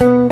you.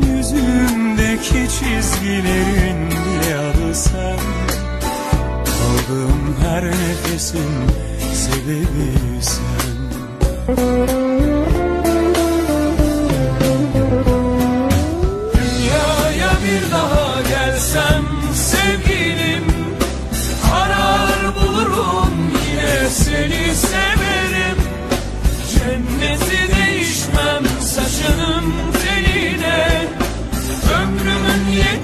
Yüzümdeki çizgilerin bile adı sen. Aldığım her nefesin sebebi sen. Dünyaya bir daha gelsem sevgilim Arar bulurum yine seni severim. Cenneti değişmem saçının